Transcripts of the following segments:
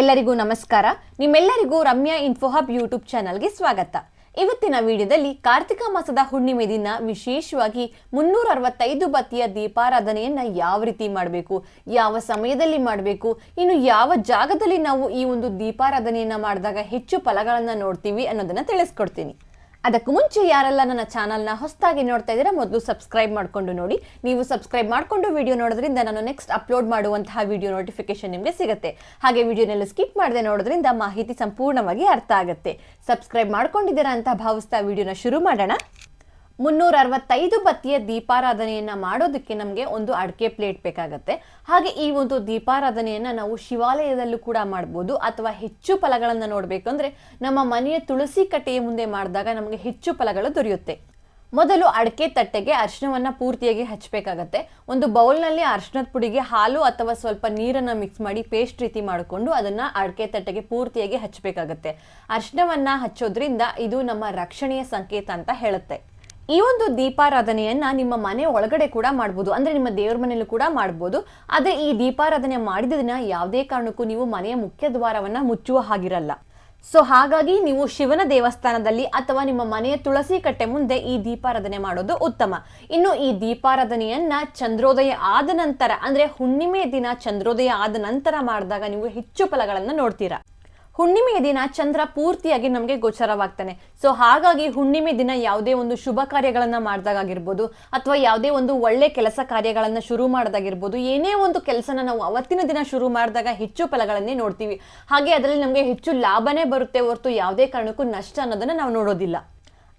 ಎಲ್ಲರಿಗೂ ನಮಸ್ಕಾರ. ನಿಮ್ಮೆಲ್ಲರಿಗೂ ರಮ್ಯಾ ಇನ್ಫೋ ಹಬ್ ಯೂಟ್ಯೂಬ್ ಚಾನಲ್ಗೆ ಸ್ವಾಗತ. ಇವತ್ತಿನ ವಿಡಿಯೋದಲ್ಲಿ ಕಾರ್ತಿಕ ಮಾಸದ ಹುಣ್ಣಿಮೆ ದಿನ ವಿಶೇಷವಾಗಿ ಮುನ್ನೂರ ಅರವತ್ತೈದು ಬತ್ತಿಯ ದೀಪಾರಾಧನೆಯನ್ನ ಯಾವ ರೀತಿ ಮಾಡಬೇಕು, ಯಾವ ಸಮಯದಲ್ಲಿ ಮಾಡಬೇಕು, ಇನ್ನು ಯಾವ ಜಾಗದಲ್ಲಿ ನಾವು ಈ ಒಂದು ದೀಪಾರಾಧನೆಯನ್ನ ಮಾಡಿದಾಗ ಹೆಚ್ಚು ಫಲಗಳನ್ನ ನೋಡ್ತೀವಿ ಅನ್ನೋದನ್ನ ತಿಳಿಸ್ಕೊಡ್ತೀನಿ. ಅದಕ್ಕೂ ಮುಂಚೆ ಯಾರೆಲ್ಲ ನನ್ನ ಚಾನಲ್ನ ಹೊಸದಾಗಿ ನೋಡ್ತಾ ಇದ್ದೀರಾ, ಮೊದಲು ಸಬ್ಸ್ಕ್ರೈಬ್ ಮಾಡಿಕೊಂಡು ನೋಡಿ. ನೀವು ಸಬ್ಸ್ಕ್ರೈಬ್ ಮಾಡಿಕೊಂಡು ವಿಡಿಯೋ ನೋಡೋದ್ರಿಂದ ನಾನು ನೆಕ್ಸ್ಟ್ ಅಪ್ಲೋಡ್ ಮಾಡುವಂತಹ ವಿಡಿಯೋ ನೋಟಿಫಿಕೇಶನ್ ನಿಮಗೆ ಸಿಗುತ್ತೆ. ಹಾಗೆ ವಿಡಿಯೋನೆಲ್ಲ ಸ್ಕಿಪ್ ಮಾಡದೆ ನೋಡೋದ್ರಿಂದ ಮಾಹಿತಿ ಸಂಪೂರ್ಣವಾಗಿ ಅರ್ಥ ಆಗುತ್ತೆ. ಸಬ್ಸ್ಕ್ರೈಬ್ ಮಾಡ್ಕೊಂಡಿದ್ದೀರಾ ಅಂತ ಭಾವಿಸ್ತಾ ವಿಡಿಯೋನ ಶುರು ಮಾಡೋಣ. ಮುನ್ನೂರ ಅರವತ್ತೈದು ಬತ್ತಿಯ ದೀಪಾರಾಧನೆಯನ್ನ ಮಾಡೋದಕ್ಕೆ ನಮಗೆ ಒಂದು ಅಡಿಕೆ ಪ್ಲೇಟ್ ಬೇಕಾಗತ್ತೆ. ಹಾಗೆ ಈ ಒಂದು ದೀಪಾರಾಧನೆಯನ್ನ ನಾವು ಶಿವಾಲಯದಲ್ಲೂ ಕೂಡ ಮಾಡ್ಬೋದು. ಅಥವಾ ಹೆಚ್ಚು ಫಲಗಳನ್ನು ನೋಡಬೇಕಂದ್ರೆ ನಮ್ಮ ಮನೆಯ ತುಳಸಿ ಕಟ್ಟೆಯ ಮುಂದೆ ಮಾಡಿದಾಗ ನಮಗೆ ಹೆಚ್ಚು ಫಲಗಳು ದೊರೆಯುತ್ತೆ. ಮೊದಲು ಅಡಿಕೆ ತಟ್ಟೆಗೆ ಅರ್ಶನವನ್ನ ಪೂರ್ತಿಯಾಗಿ ಹಚ್ಚಬೇಕಾಗತ್ತೆ ಒಂದು ಬೌಲ್ನಲ್ಲಿ ಅರ್ಶನದ ಪುಡಿಗೆ ಹಾಲು ಅಥವಾ ಸ್ವಲ್ಪ ನೀರನ್ನ ಮಿಕ್ಸ್ ಮಾಡಿ ಪೇಸ್ಟ್ ರೀತಿ ಮಾಡಿಕೊಂಡು ಅದನ್ನ ಅಡಿಕೆ ತಟ್ಟೆಗೆ ಪೂರ್ತಿಯಾಗಿ ಹಚ್ಚಬೇಕಾಗತ್ತೆ ಅರ್ಶನವನ್ನ ಹಚ್ಚೋದ್ರಿಂದ ಇದು ನಮ್ಮ ರಕ್ಷಣೆಯ ಸಂಕೇತ ಅಂತ ಹೇಳುತ್ತೆ. ಈ ಒಂದು ದೀಪಾರಾಧನೆಯನ್ನ ನಿಮ್ಮ ಮನೆ ಒಳಗಡೆ ಕೂಡ ಮಾಡ್ಬೋದು. ಅಂದ್ರೆ ನಿಮ್ಮ ದೇವ್ರ ಮನೆಯಲ್ಲೂ ಕೂಡ ಮಾಡ್ಬೋದು. ಆದ್ರೆ ಈ ದೀಪಾರಾಧನೆ ಮಾಡಿದ ದಿನ ಯಾವುದೇ ಕಾರಣಕ್ಕೂ ನೀವು ಮನೆಯ ಮುಖ್ಯ ದ್ವಾರವನ್ನ ಮುಚ್ಚುವ ಹಾಗಿರಲ್ಲ. ಸೊ ಹಾಗಾಗಿ ನೀವು ಶಿವನ ದೇವಸ್ಥಾನದಲ್ಲಿ ಅಥವಾ ನಿಮ್ಮ ಮನೆಯ ತುಳಸಿ ಕಟ್ಟೆ ಮುಂದೆ ಈ ದೀಪಾರಾಧನೆ ಮಾಡೋದು ಉತ್ತಮ. ಇನ್ನು ಈ ದೀಪಾರಾಧನೆಯನ್ನ ಚಂದ್ರೋದಯ ಆದ ನಂತರ, ಅಂದ್ರೆ ಹುಣ್ಣಿಮೆ ದಿನ ಚಂದ್ರೋದಯ ಆದ ನಂತರ ಮಾಡಿದಾಗ ನೀವು ಹೆಚ್ಚು ಫಲಗಳನ್ನು ನೋಡ್ತೀರಾ. ಹುಣ್ಣಿಮೆಯ ದಿನ ಚಂದ್ರ ಪೂರ್ತಿಯಾಗಿ ನಮಗೆ ಗೋಚರವಾಗ್ತಾನೆ. ಸೊ ಹಾಗಾಗಿ ಹುಣ್ಣಿಮೆ ದಿನ ಯಾವುದೇ ಒಂದು ಶುಭ ಕಾರ್ಯಗಳನ್ನ ಮಾಡಿದಾಗಿರ್ಬೋದು ಅಥವಾ ಯಾವುದೇ ಒಂದು ಒಳ್ಳೆ ಕೆಲಸ ಕಾರ್ಯಗಳನ್ನ ಶುರು ಮಾಡೋದಾಗಿರ್ಬೋದು, ಏನೇ ಒಂದು ಕೆಲಸನ ನಾವು ಅವತ್ತಿನ ದಿನ ಶುರು ಮಾಡಿದಾಗ ಹೆಚ್ಚು ಫಲಗಳನ್ನೇ ನೋಡ್ತೀವಿ. ಹಾಗೆ ಅದರಲ್ಲಿ ನಮಗೆ ಹೆಚ್ಚು ಲಾಭನೇ ಬರುತ್ತೆ ಹೊರತು ಯಾವುದೇ ಕಾರಣಕ್ಕೂ ನಷ್ಟ ಅನ್ನೋದನ್ನ ನಾವು ನೋಡೋದಿಲ್ಲ.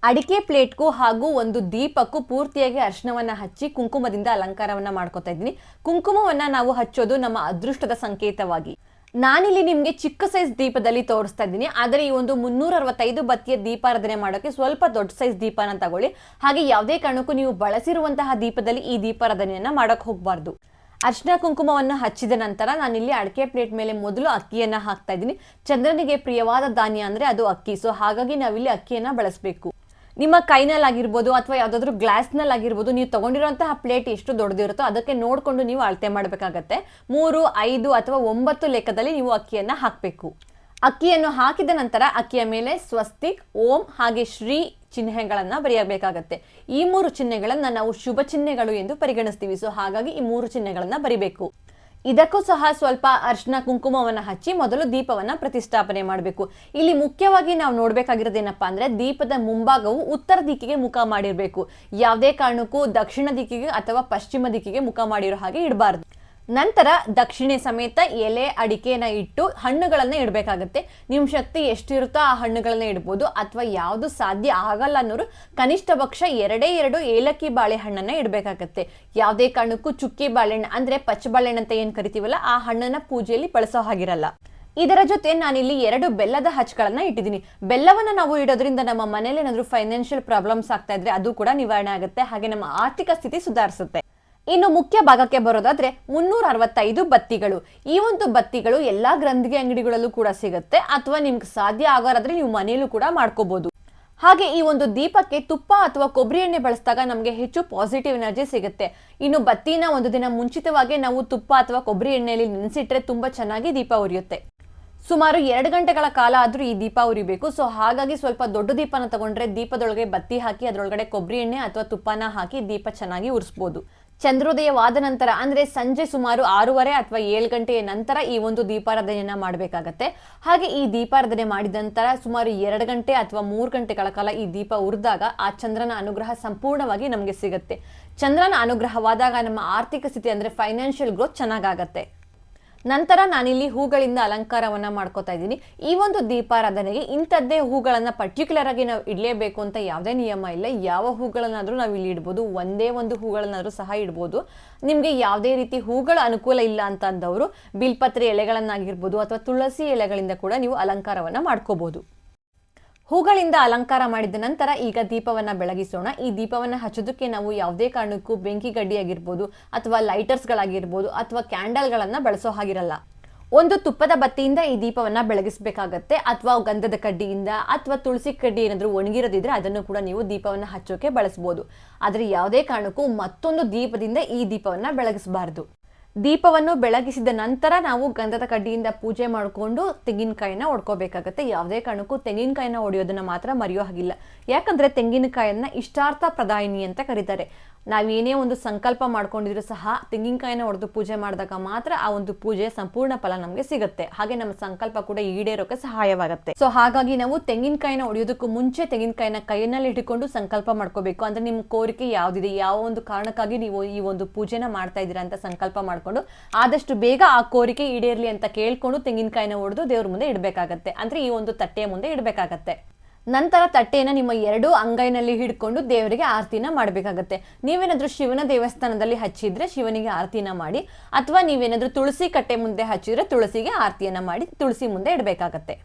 ಅಡಿಕೆ ಪ್ಲೇಟ್ಗೂ ಹಾಗೂ ಒಂದು ದೀಪಕ್ಕೂ ಪೂರ್ತಿಯಾಗಿ ಅರ್ಶನವನ್ನ ಹಚ್ಚಿ ಕುಂಕುಮದಿಂದ ಅಲಂಕಾರವನ್ನ ಮಾಡ್ಕೊತಾ ಇದ್ದೀನಿ. ಕುಂಕುಮವನ್ನ ನಾವು ಹಚ್ಚೋದು ನಮ್ಮ ಅದೃಷ್ಟದ ಸಂಕೇತವಾಗಿ. ನಾನಿಲ್ಲಿ ನಿಮಗೆ ಚಿಕ್ಕ ಸೈಜ್ ದೀಪದಲ್ಲಿ ತೋರಿಸ್ತಾ ಇದ್ದೀನಿ. ಆದರೆ ಈ ಒಂದು ಮುನ್ನೂರ ಅರವತ್ತೈದು ಬತ್ತಿಯ ದೀಪಾರಾಧನೆ ಮಾಡೋಕೆ ಸ್ವಲ್ಪ ದೊಡ್ಡ ಸೈಜ್ ದೀಪನ ತಗೊಳ್ಳಿ. ಹಾಗೆ ಯಾವುದೇ ಕಾರಣಕ್ಕೂ ನೀವು ಬಳಸಿರುವಂತಹ ದೀಪದಲ್ಲಿ ಈ ದೀಪಾರಾಧನೆಯನ್ನ ಮಾಡಕ್ ಹೋಗಬಾರ್ದು. ಅರ್ಶಿನ ಕುಂಕುಮವನ್ನು ಹಚ್ಚಿದ ನಂತರ ನಾನಿಲ್ಲಿ ಅಡಿಕೆ ಪ್ಲೇಟ್ ಮೇಲೆ ಮೊದಲು ಅಕ್ಕಿಯನ್ನ ಹಾಕ್ತಾ ಇದ್ದೀನಿ. ಚಂದ್ರನಿಗೆ ಪ್ರಿಯವಾದ ಧಾನ್ಯ ಅಂದ್ರೆ ಅದು ಅಕ್ಕಿ. ಸೊ ಹಾಗಾಗಿ ನಾವಿಲ್ಲಿ ಅಕ್ಕಿಯನ್ನ ಬಳಸಬೇಕು. ನಿಮ್ಮ ಕೈನಲ್ಲಿ ಆಗಿರ್ಬೋದು ಅಥವಾ ಯಾವುದಾದ್ರೂ ಗ್ಲಾಸ್ನಲ್ಲಿ ಆಗಿರ್ಬೋದು ನೀವು ತಗೊಂಡಿರುವಂತಹ ಪ್ಲೇಟ್ ಎಷ್ಟು ದೊಡ್ಡದಿರುತ್ತೋ ಅದಕ್ಕೆ ನೋಡಿಕೊಂಡು ನೀವು ಅಳತೆ ಮಾಡಬೇಕಾಗತ್ತೆ. ಮೂರು, ಐದು ಅಥವಾ ಒಂಬತ್ತು ಲೆಕ್ಕದಲ್ಲಿ ನೀವು ಅಕ್ಕಿಯನ್ನು ಹಾಕಬೇಕು. ಅಕ್ಕಿಯನ್ನು ಹಾಕಿದ ನಂತರ ಅಕ್ಕಿಯ ಮೇಲೆ ಸ್ವಸ್ತಿಕ್ ಓಂ ಹಾಗೆ ಶ್ರೀ ಚಿಹ್ನೆಗಳನ್ನು ಬರೆಯಬೇಕಾಗತ್ತೆ. ಈ ಮೂರು ಚಿಹ್ನೆಗಳನ್ನು ನಾವು ಶುಭ ಚಿಹ್ನೆಗಳು ಎಂದು ಪರಿಗಣಿಸ್ತೀವಿ. ಸೊ ಹಾಗಾಗಿ ಈ ಮೂರು ಚಿಹ್ನೆಗಳನ್ನು ಬರಿಬೇಕು. ಇದಕ್ಕೂ ಸಹ ಸ್ವಲ್ಪ ಅರ್ಶನ ಕುಂಕುಮವನ್ನು ಹಚ್ಚಿ ಮೊದಲು ದೀಪವನ್ನ ಪ್ರತಿಷ್ಠಾಪನೆ ಮಾಡಬೇಕು. ಇಲ್ಲಿ ಮುಖ್ಯವಾಗಿ ನಾವು ನೋಡ್ಬೇಕಾಗಿರೋದೇನಪ್ಪಾ ಅಂದ್ರೆ ದೀಪದ ಮುಂಭಾಗವು ಉತ್ತರ ದಿಕ್ಕಿಗೆ ಮುಖ ಮಾಡಿರಬೇಕು. ಯಾವುದೇ ಕಾರಣಕ್ಕೂ ದಕ್ಷಿಣ ದಿಕ್ಕಿಗೆ ಅಥವಾ ಪಶ್ಚಿಮ ದಿಕ್ಕಿಗೆ ಮುಖ ಮಾಡಿರೋ ಹಾಗೆ ಇಡಬಾರ್ದು. ನಂತರ ದಕ್ಷಿಣೆ ಸಮೇತ ಎಲೆ, ಅಡಿಕೆನ ಇಟ್ಟು ಹಣ್ಣುಗಳನ್ನ ಇಡಬೇಕಾಗತ್ತೆ. ನಿಮ್ಮ ಶಕ್ತಿ ಎಷ್ಟಿರುತ್ತೋ ಆ ಹಣ್ಣುಗಳನ್ನ ಇಡ್ಬೋದು. ಅಥವಾ ಯಾವುದು ಸಾಧ್ಯ ಆಗಲ್ಲ ಅನ್ನೋರು ಕನಿಷ್ಠ ಪಕ್ಷ ಎರಡೇ ಎರಡು ಏಲಕ್ಕಿ ಬಾಳೆಹಣ್ಣನ್ನ ಇಡಬೇಕಾಗತ್ತೆ. ಯಾವುದೇ ಕಾರಣಕ್ಕೂ ಚುಕ್ಕಿ ಬಾಳೆಹಣ್ಣು ಅಂದ್ರೆ ಪಚ್ಚ ಬಾಳೆಹಣ್ಣು ಅಂತ ಏನು ಕರಿತೀವಲ್ಲ, ಆ ಹಣ್ಣನ್ನ ಪೂಜೆಯಲ್ಲಿ ಬಳಸೋ ಹಾಗಿರಲ್ಲ. ಇದರ ಜೊತೆ ನಾನಿಲ್ಲಿ ಎರಡು ಬೆಲ್ಲದ ಹಚ್ಗಳನ್ನ ಇಟ್ಟಿದ್ದೀನಿ. ಬೆಲ್ಲವನ್ನ ನಾವು ಇಡೋದ್ರಿಂದ ನಮ್ಮ ಮನೇಲಿ ಏನಾದರೂ ಫೈನಾನ್ಷಿಯಲ್ ಪ್ರಾಬ್ಲಮ್ಸ್ ಆಗ್ತಾ ಇದ್ರೆ ಅದು ಕೂಡ ನಿವಾರಣೆ ಆಗುತ್ತೆ. ಹಾಗೆ ನಮ್ಮ ಆರ್ಥಿಕ ಸ್ಥಿತಿ ಸುಧಾರಿಸುತ್ತೆ. ಇನ್ನು ಮುಖ್ಯ ಭಾಗಕ್ಕೆ ಬರೋದಾದ್ರೆ ಮುನ್ನೂರ ಅರವತ್ತೈದು ಬತ್ತಿಗಳು. ಈ ಒಂದು ಬತ್ತಿಗಳು ಎಲ್ಲಾ ಗ್ರಂಥಿಗೆ ಅಂಗಡಿಗಳಲ್ಲೂ ಕೂಡ ಸಿಗುತ್ತೆ. ಅಥವಾ ನಿಮ್ಗೆ ಸಾಧ್ಯ ಆಗೋರಾದ್ರೆ ನೀವು ಮನೆಯಲ್ಲೂ ಕೂಡ ಮಾಡ್ಕೋಬಹುದು ಹಾಗೆ ಈ ಒಂದು ದೀಪಕ್ಕೆ ತುಪ್ಪ ಅಥವಾ ಕೊಬ್ಬರಿ ಎಣ್ಣೆ ಬಳಸಿದಾಗ ನಮಗೆ ಹೆಚ್ಚು ಪಾಸಿಟಿವ್ ಎನರ್ಜಿ ಸಿಗುತ್ತೆ. ಇನ್ನು ಬತ್ತಿನ ಒಂದು ದಿನ ಮುಂಚಿತವಾಗಿ ನಾವು ತುಪ್ಪ ಅಥವಾ ಕೊಬ್ಬರಿ ಎಣ್ಣೆಯಲ್ಲಿ ನೆನೆಸಿಟ್ರೆ ತುಂಬಾ ಚೆನ್ನಾಗಿ ದೀಪ ಉರಿಯುತ್ತೆ. ಸುಮಾರು ಎರಡು ಗಂಟೆಗಳ ಕಾಲ ಆದರೂ ಈ ದೀಪ ಉರಿಬೇಕು. ಸೊ ಹಾಗಾಗಿ ಸ್ವಲ್ಪ ದೊಡ್ಡ ದೀಪನ ತಗೊಂಡ್ರೆ ದೀಪದೊಳಗೆ ಬತ್ತಿ ಹಾಕಿ, ಅದರೊಳಗಡೆ ಕೊಬ್ಬರಿ ಎಣ್ಣೆ ಅಥವಾ ತುಪ್ಪನ ಹಾಕಿ ದೀಪ ಚೆನ್ನಾಗಿ ಉರಿಸ್ಬೋದು. ಚಂದ್ರೋದಯವಾದ ನಂತರ, ಅಂದ್ರೆ ಸಂಜೆ ಸುಮಾರು ಆರೂವರೆ ಅಥವಾ ಏಳು ಗಂಟೆಯ ನಂತರ ಈ ಒಂದು ದೀಪಾರಾಧನೆಯನ್ನ ಮಾಡಬೇಕಾಗತ್ತೆ. ಹಾಗೆ ಈ ದೀಪಾರಾಧನೆ ಮಾಡಿದ ನಂತರ ಸುಮಾರು ಎರಡು ಗಂಟೆ ಅಥವಾ ಮೂರು ಗಂಟೆಗಳ ಕಾಲ ಈ ದೀಪ ಉರಿದಾಗ ಆ ಚಂದ್ರನ ಅನುಗ್ರಹ ಸಂಪೂರ್ಣವಾಗಿ ನಮಗೆ ಸಿಗುತ್ತೆ. ಚಂದ್ರನ ಅನುಗ್ರಹವಾದಾಗ ನಮ್ಮ ಆರ್ಥಿಕ ಸ್ಥಿತಿ, ಅಂದ್ರೆ ಫೈನಾನ್ಷಿಯಲ್ ಗ್ರೋತ್ ಚೆನ್ನಾಗಾಗತ್ತೆ. ನಂತರ ನಾನಿಲ್ಲಿ ಹೂಗಳಿಂದ ಅಲಂಕಾರವನ್ನ ಮಾಡ್ಕೋತಾ ಇದ್ದೀನಿ. ಈ ಒಂದು ದೀಪಾರಾಧನೆಗೆ ಇಂಥದ್ದೇ ಹೂಗಳನ್ನ ಪರ್ಟಿಕ್ಯುಲರ್ ಆಗಿ ನಾವು ಇಡಲೇಬೇಕು ಅಂತ ಯಾವುದೇ ನಿಯಮ ಇಲ್ಲ. ಯಾವ ಹೂಗಳನ್ನಾದರೂ ನಾವು ಇಲ್ಲಿ ಇಡ್ಬೋದು. ಒಂದೇ ಒಂದು ಹೂಗಳನ್ನಾದರೂ ಸಹ ಇಡ್ಬೋದು. ನಿಮಗೆ ಯಾವುದೇ ರೀತಿ ಹೂಗಳ ಅನುಕೂಲ ಇಲ್ಲ ಅಂತ ಅಂದವರು, ಬಿಲ್ಪತ್ರೆ ಎಲೆಗಳನ್ನಾಗಿರ್ಬೋದು ಅಥವಾ ತುಳಸಿ ಎಲೆಗಳಿಂದ ಕೂಡ ನೀವು ಅಲಂಕಾರವನ್ನ ಮಾಡ್ಕೋಬಹುದು ಹೂಗಳಿಂದ ಅಲಂಕಾರ ಮಾಡಿದ ನಂತರ ಈಗ ದೀಪವನ್ನ ಬೆಳಗಿಸೋಣ. ಈ ದೀಪವನ್ನ ಹಚ್ಚೋದಕ್ಕೆ ನಾವು ಯಾವುದೇ ಕಾರಣಕ್ಕೂ ಬೆಂಕಿ ಗಡ್ಡಿ ಆಗಿರ್ಬೋದು ಅಥವಾ ಲೈಟರ್ಸ್ಗಳಾಗಿರ್ಬೋದು ಅಥವಾ ಕ್ಯಾಂಡಲ್ಗಳನ್ನ ಬಳಸೋ ಹಾಗಿರಲ್ಲ. ಒಂದು ತುಪ್ಪದ ಬತ್ತಿಯಿಂದ ಈ ದೀಪವನ್ನ ಬೆಳಗಿಸಬೇಕಾಗತ್ತೆ. ಅಥವಾ ಗಂಧದ ಕಡ್ಡಿಯಿಂದ ಅಥವಾ ತುಳಸಿ ಕಡ್ಡಿ ಏನಾದರೂ ಒಣಗಿರೋದಿದ್ರೆ ಅದನ್ನು ಕೂಡ ನೀವು ದೀಪವನ್ನ ಹಚ್ಚೋಕೆ ಬಳಸಬಹುದು ಆದರೆ ಯಾವುದೇ ಕಾರಣಕ್ಕೂ ಮತ್ತೊಂದು ದೀಪದಿಂದ ಈ ದೀಪವನ್ನ ಬೆಳಗಿಸಬಾರ್ದು. ದೀಪವನ್ನು ಬೆಳಗಿಸಿದ ನಂತರ ನಾವು ಗಂಧದ ಕಡ್ಡಿಯಿಂದ ಪೂಜೆ ಮಾಡಿಕೊಂಡು ತೆಂಗಿನಕಾಯಿನ ಹೊಡ್ಕೋಬೇಕಾಗತ್ತೆ ಯಾವುದೇ ಕಾರಣಕ್ಕೂ ತೆಂಗಿನಕಾಯಿನ ಹೊಡೆಯೋದನ್ನ ಮಾತ್ರ ಮರೆಯೋ ಹಾಗಿಲ್ಲ. ಯಾಕಂದ್ರೆ ತೆಂಗಿನಕಾಯನ್ನ ಇಷ್ಟಾರ್ಥ ಪ್ರದಾಯಿನಿ ಅಂತ ಕರೀತಾರೆ. ನಾವೇನೇ ಒಂದು ಸಂಕಲ್ಪ ಮಾಡ್ಕೊಂಡಿದ್ರು ಸಹ ತೆಂಗಿನಕಾಯಿನ ಹೊಡೆದು ಪೂಜೆ ಮಾಡಿದಾಗ ಮಾತ್ರ ಆ ಒಂದು ಪೂಜೆ ಸಂಪೂರ್ಣ ಫಲ ನಮಗೆ ಸಿಗುತ್ತೆ. ಹಾಗೆ ನಮ್ಮ ಸಂಕಲ್ಪ ಕೂಡ ಈಡೇರೋಕೆ ಸಹಾಯವಾಗುತ್ತೆ. ಸೊ ಹಾಗಾಗಿ ನಾವು ತೆಂಗಿನಕಾಯಿನ ಹೊಡೆಯೋದಕ್ಕೂ ಮುಂಚೆ ತೆಂಗಿನಕಾಯಿನ ಕೈಯಲ್ಲಿ ಇಟ್ಟುಕೊಂಡು ಸಂಕಲ್ಪ ಮಾಡ್ಕೋಬೇಕು. ಅಂದ್ರೆ ನಿಮ್ಮ ಕೋರಿಕೆ ಯಾವ್ದಿದೆ? ಯಾವ ಒಂದು ಕಾರಣಕ್ಕಾಗಿ ನೀವು ಈ ಒಂದು ಪೂಜೆನ ಮಾಡ್ತಾ ಇದ್ದೀರಾ ಅಂತ ಸಂಕಲ್ಪ ಮಾಡ್ಕೊಂಡು ಆದಷ್ಟು ಬೇಗ ಆ ಕೋರಿಕೆ ಈಡೇರ್ಲಿ ಅಂತ ಕೇಳ್ಕೊಂಡು ತೆಂಗಿನಕಾಯಿನ ಹೊಡೆದು ದೇವ್ರ ಮುಂದೆ ಇಡಬೇಕಾಗತ್ತೆ. ಅಂದ್ರೆ ಈ ಒಂದು ತಟ್ಟೆಯ ಮುಂದೆ ಇಡಬೇಕಾಗತ್ತೆ. ನಂತರ ತಟ್ಟೆಯನ್ನು ನಿಮ್ಮ ಎರಡೂ ಅಂಗೈನಲ್ಲಿ ಹಿಡ್ಕೊಂಡು ದೇವರಿಗೆ ಆರತಿನ ಮಾಡಬೇಕಾಗತ್ತೆ. ನೀವೇನಾದರೂ ಶಿವನ ದೇವಸ್ಥಾನದಲ್ಲಿ ಹಚ್ಚಿದ್ರೆ ಶಿವನಿಗೆ ಆರತಿನ ಮಾಡಿ, ಅಥವಾ ನೀವೇನಾದರೂ ತುಳಸಿ ಕಟ್ಟೆ ಮುಂದೆ ಹಚ್ಚಿದ್ರೆ ತುಳಸಿಗೆ ಆರತಿಯನ್ನು ಮಾಡಿ, ತುಳಸಿ ಮುಂದೆ ಇಡಬೇಕಾಗತ್ತೆ.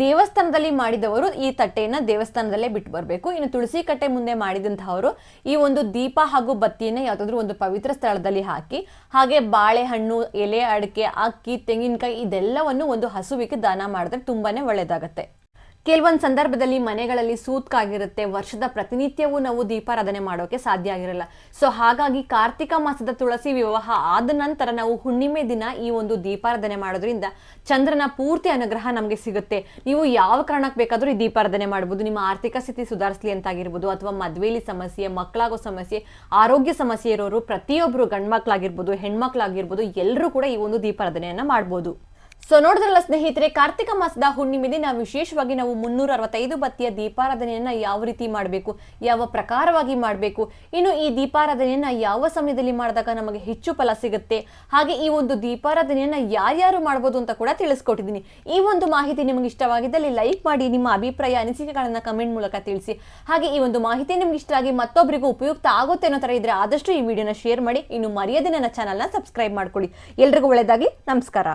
ದೇವಸ್ಥಾನದಲ್ಲಿ ಮಾಡಿದವರು ಈ ತಟ್ಟೆಯನ್ನು ದೇವಸ್ಥಾನದಲ್ಲೇ ಬಿಟ್ಟು ಬರಬೇಕು. ಇನ್ನು ತುಳಸಿ ಕಟ್ಟೆ ಮುಂದೆ ಮಾಡಿದಂಥವರು ಈ ಒಂದು ದೀಪ ಹಾಗೂ ಬತ್ತಿಯನ್ನ ಯಾವುದಾದ್ರೂ ಒಂದು ಪವಿತ್ರ ಸ್ಥಳದಲ್ಲಿ ಹಾಕಿ, ಹಾಗೆ ಬಾಳೆಹಣ್ಣು, ಎಲೆ ಅಡಿಕೆ, ಅಕ್ಕಿ, ತೆಂಗಿನಕಾಯಿ ಇದೆಲ್ಲವನ್ನು ಒಂದು ಹಸುವಿಗೆ ದಾನ ಮಾಡಿದ್ರೆ ತುಂಬಾನೇ ಒಳ್ಳೆಯದಾಗತ್ತೆ ಕೆಲವೊಂದು ಸಂದರ್ಭದಲ್ಲಿ ಮನೆಗಳಲ್ಲಿ ಸೂತ್ಕಾಗಿರುತ್ತೆ. ವರ್ಷದ ಪ್ರತಿನಿತ್ಯವೂ ನಾವು ದೀಪಾರಾಧನೆ ಮಾಡೋಕೆ ಸಾಧ್ಯ ಆಗಿರಲ್ಲ. ಸೊ ಹಾಗಾಗಿ ಕಾರ್ತಿಕ ಮಾಸದ ತುಳಸಿ ವಿವಾಹ ಆದ ನಂತರ ನಾವು ಹುಣ್ಣಿಮೆ ದಿನ ಈ ಒಂದು ದೀಪಾರಾಧನೆ ಮಾಡೋದ್ರಿಂದ ಚಂದ್ರನ ಪೂರ್ತಿ ಅನುಗ್ರಹ ನಮಗೆ ಸಿಗುತ್ತೆ. ನೀವು ಯಾವ ಕಾರಣಕ್ಕೆ ಬೇಕಾದರೂ ಈ ದೀಪಾರಾಧನೆ ಮಾಡ್ಬೋದು. ನಿಮ್ಮ ಆರ್ಥಿಕ ಸ್ಥಿತಿ ಸುಧಾರಿಸಲಿ ಅಂತಾಗಿರ್ಬೋದು ಅಥವಾ ಮದುವೆಯಲ್ಲಿ ಸಮಸ್ಯೆ, ಮಕ್ಕಳಾಗೋ ಸಮಸ್ಯೆ, ಆರೋಗ್ಯ ಸಮಸ್ಯೆ ಇರೋರು ಪ್ರತಿಯೊಬ್ಬರು ಗಂಡ್ಮಕ್ಳಾಗಿರ್ಬೋದು, ಹೆಣ್ಮಕ್ಳಾಗಿರ್ಬೋದು ಎಲ್ಲರೂ ಕೂಡ ಈ ಒಂದು ದೀಪಾರಾಧನೆಯನ್ನು ಮಾಡ್ಬೋದು. ಸೊ ನೋಡಿದ್ರಲ್ಲ ಸ್ನೇಹಿತರೆ, ಕಾರ್ತಿಕ ಮಾಸದ ಹುಣ್ಣಿಮೆ ದಿನ ವಿಶೇಷವಾಗಿ ನಾವು ಮುನ್ನೂರ ಅರವತ್ತೈದು ಬತ್ತಿಯ ದೀಪಾರಾಧನೆಯನ್ನ ಯಾವ ರೀತಿ ಮಾಡಬೇಕು, ಯಾವ ಪ್ರಕಾರವಾಗಿ ಮಾಡಬೇಕು, ಇನ್ನು ಈ ದೀಪಾರಾಧನೆಯನ್ನ ಯಾವ ಸಮಯದಲ್ಲಿ ಮಾಡಿದಾಗ ನಮಗೆ ಹೆಚ್ಚು ಫಲ ಸಿಗುತ್ತೆ, ಹಾಗೆ ಈ ಒಂದು ದೀಪಾರಾಧನೆಯನ್ನ ಯಾರ್ಯಾರು ಮಾಡ್ಬೋದು ಅಂತ ಕೂಡ ತಿಳಿಸ್ಕೊಟ್ಟಿದ್ದೀನಿ. ಈ ಒಂದು ಮಾಹಿತಿ ನಿಮಗೆ ಇಷ್ಟವಾಗಿದ್ದಲ್ಲಿ ಲೈಕ್ ಮಾಡಿ, ನಿಮ್ಮ ಅಭಿಪ್ರಾಯ, ಅನಿಸಿಕೆಗಳನ್ನ ಕಮೆಂಟ್ ಮೂಲಕ ತಿಳಿಸಿ. ಹಾಗೆ ಈ ಒಂದು ಮಾಹಿತಿ ನಿಮ್ಗೆ ಇಷ್ಟ ಆಗಿ ಮತ್ತೊಬ್ಬರಿಗೂ ಉಪಯುಕ್ತ ಆಗುತ್ತೆ ಅನ್ನೋ ತರ ಇದ್ರೆ ಆದಷ್ಟು ಈ ವಿಡಿಯೋನ ಶೇರ್ ಮಾಡಿ, ಇನ್ನು ಮರ್ಯಾದೆ ನನ್ನ ಚಾನಲ್ನ ಸಬ್ಸ್ಕ್ರೈಬ್ ಮಾಡ್ಕೊಳ್ಳಿ. ಎಲ್ರಿಗೂ ಒಳ್ಳೆಯದಾಗಿ ನಮಸ್ಕಾರ.